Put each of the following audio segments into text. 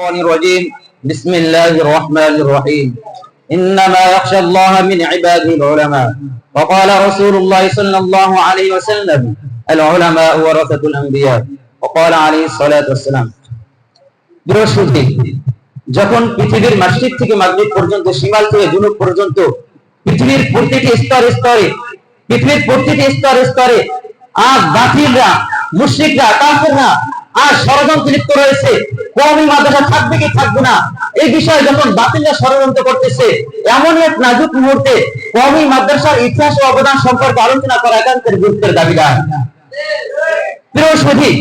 الشيطان الرجيم بسم الله الرحمن الرحيم إنما يخشى الله من عباده العلماء وقال رسول الله صلى الله عليه وسلم العلماء ورثة الأنبياء وقال عليه الصلاة والسلام বৃহস্পতি যখন পৃথিবীর মাসজিদ থেকে মাগরিব পর্যন্ত সীমাল থেকে জুনুব পর্যন্ত পৃথিবীর প্রতিটি স্তরে স্তরে পৃথিবীর প্রতিটি স্তরে স্তরে আজ বাতিলরা মুশ্রিকরা কাফেররা আর ষড়যন্ত্র লিপ্ত রয়েছে কওমি মাদ্রাসা থাকবে কি থাকবে না? এই বিষয়ে যখন বাতিলরা ষড়যন্ত্র করতেছে, এমন এক নাজুক মুহূর্তে কওমি মাদ্রাসার ইতিহাস ও অবদান সম্পর্কে আলোচনা করা একান্তের গুরুত্বের দাবিদার। প্রিয় সঠিক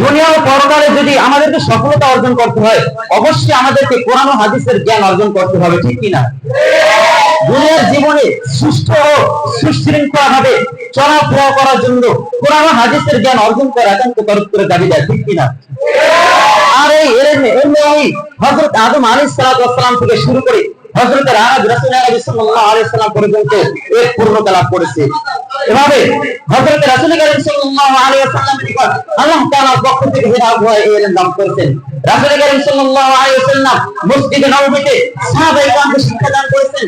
দুনিয়া ও পরকালে যদি আমাদেরকে সফলতা অর্জন করতে হয়, অবশ্যই আমাদেরকে কোরআন ও হাদিসের জ্ঞান অর্জন করতে হবে, ঠিক কিনা? দুনিয়ার জীবনে সুস্থ ও সুশৃঙ্খলা ভাবে চলাফেরা করার জন্য কোরআন ও হাদিসের জ্ঞান অর্জন করা একান্ত করে দাবি দেয় ঠিক কিনা? আর এই এলেমে ওই হযরত আদম আলাইহিস সালাম থেকে শুরু করে হযরত রাহাব রাসূল আলাইহি সাল্লাল্লাহু আলাইহি সাল্লাম পর্যন্ত এর পূর্ণতা লাভ করেছে। এভাবে হযরত রাসূল করিম সাল্লাল্লাহু আলাইহি সাল্লাম আল্লাহ তাআলার পক্ষ থেকে হিদায়াত হয়ে এই ইলম দান করেছেন। রাসূল করিম সাল্লাল্লাহু আলাইহি সাল্লাম মসজিদে নববীতে সাহাবায়ে কেরামকে শিক্ষা দান করেছেন।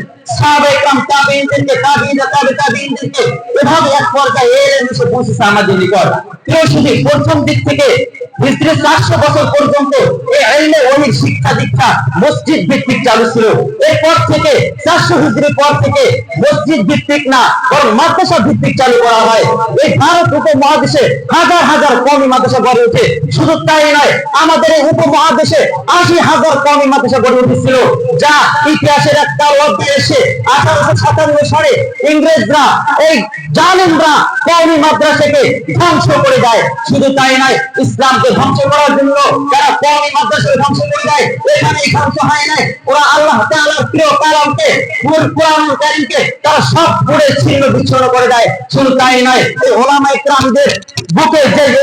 শিক্ষা দীক্ষা মসজিদ ভিত্তিক চালু ছিল। এরপর থেকে চারশো হিজরির পর থেকে মসজিদ ভিত্তিক না, বরং মাদ্রাসা ভিত্তিক চালু করা হয়। এই ভারত উপমহাদেশে হাজার হাজার কমি মাদ্রাসা গড়ে ওঠে শুধু তাই নয়, আমাদের এই উপমহাদেশে আশি হাজার কমি মাদ্রাসা গড়ে উঠেছিল, যা ইতিহাসের একটা অধ্যায় এসে আঠারোশো সাতান্ন সালে ইংরেজরা, এই জালিমরা কওমি মাদ্রাসাকে ধ্বংস করে দেয়। শুধু তাই নয়, ইসলামকে ধ্বংস করার জন্য যারা কওমি মাদ্রাসাকে ধ্বংস করে দেয়, এখানেই ধ্বংস হয় নাই। ওরা আল্লাহ তাআলার প্রিয় কালামকে কারীমকে তারা সব পুড়ে ছিন্ন বিচ্ছিন্ন করে দেয়। শুধু তাই নয়, এই ওলামা বুকে যে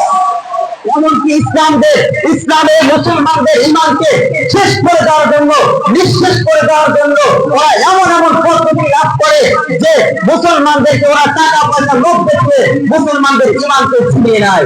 এমনকি ইসলামদের, ইসলামের মুসলমানদের ইমানকে শেষ করে দেওয়ার জন্য, নিঃশেষ করে দেওয়ার জন্য ওরা এমন এমন পদ্ধতি লাভ করে যে মুসলমানদেরকে ওরা টাকা পয়সা লোক দেখে মুসলমানদের ইমানকে ছিনিয়ে নেয়।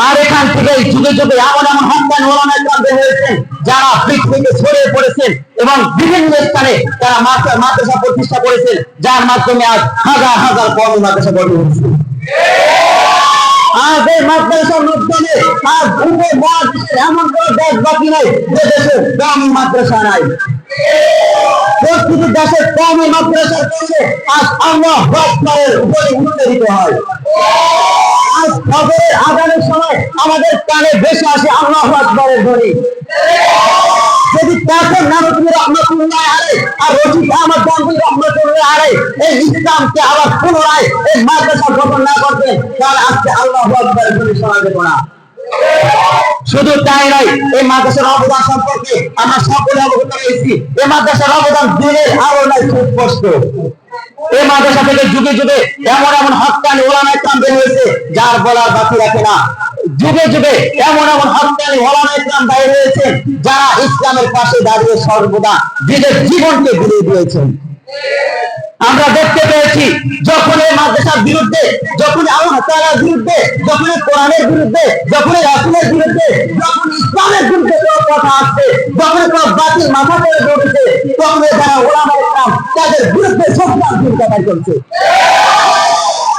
আর এখান থেকে যুগে যুগে এমন এমন ইকরাম বের হয়েছেন যারা পৃথিবীতে ছড়িয়ে পড়েছেন এবং বিভিন্ন স্থানে তারা মাদ্রা- মাদ্রাসা প্রতিষ্ঠা করেছেন, যার মাধ্যমে আজ হাজার হাজার কর্ম মাদ্রাসা গড়ে উঠেছে। আজ এই মাদ্রাসার মাধ্যমে আজ এমন কোন দেশ বাকি নাই যে দেশে মাদ্রাসা নাই। আজ আকবরের উপরে উচ্চারিত হয়। আজ সময় আমাদের কানে আসে আল্লাহ আকবরের ধ্বনি। যদি তাকে নারদুল রহমতুল্লাহ আরে রশিদ এই ইসলামকে আবার পুনরায় এই মাদ্রাসা গঠন না তাহলে আজকে আল্লাহ আকবরের ধ্বনি শোনা না। শুধু তাই নয়, এই মাদ্রাসার অবদান সম্পর্কে আমরা সকলে অবগত রয়েছি, এই মাদ্রাসার অবদান দিনের আলো নাই সুস্পষ্ট এই মাদ্রাসা থেকে যুগে যুগে এমন এমন হাতকানি ওলামায় কাম বের হয়েছে যার বলার বাকি রাখে না। যুগে যুগে এমন এমন হাতকানি ওলামায় ইসলাম বাইরে হয়েছে যারা ইসলামের পাশে দাঁড়িয়ে সর্বদা নিজের জীবনকে বিলিয়ে দিয়েছেন। আমরা দেখতে পেয়েছি, যখন এই মাদ্রাসার বিরুদ্ধে, যখন আল্লাহ তাআলার বিরুদ্ধে, যখন কোরআনের বিরুদ্ধে, যখন রাসূলের বিরুদ্ধে, যখন ইসলামের বিরুদ্ধে কথা আসছে, যখন কোনো মাথা করে উঠেছে তখন যারা ওলামা ইসলাম তাদের বিরুদ্ধে সন্তান চিন্তা করছে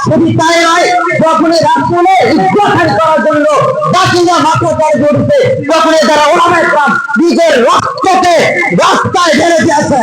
শুধু তাই নয়, যখন রাসূলের ইজ্জতহানি করার জন্য বাতিলরা মাথা করে উঠছে তখন যারা ওলামা ইসলাম নিজের রক্তকে রাস্তায় ঢেলে দিয়েছে।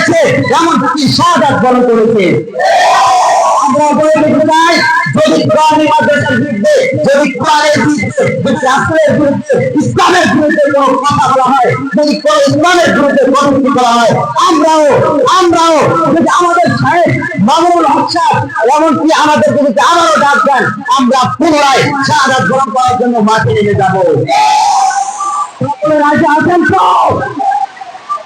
এমনকি শাহাদাত বরণ করেছে। আমরা যদি যদি যদি যদি যদি আমাদের সাহেব মামুনুল হক সাহেব, এমনকি আমাদের বিরুদ্ধে আবারও ডাক দেন, আমরা পুনরায় শাহাদাত গ্রহণ করার জন্য মাঠে নেমে যাব। আছেন তো?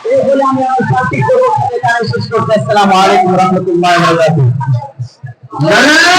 এই বলে আমি আমার করব এখানে শেষ করতে আসসালামু আলাইকুম রহমতুল্লাহ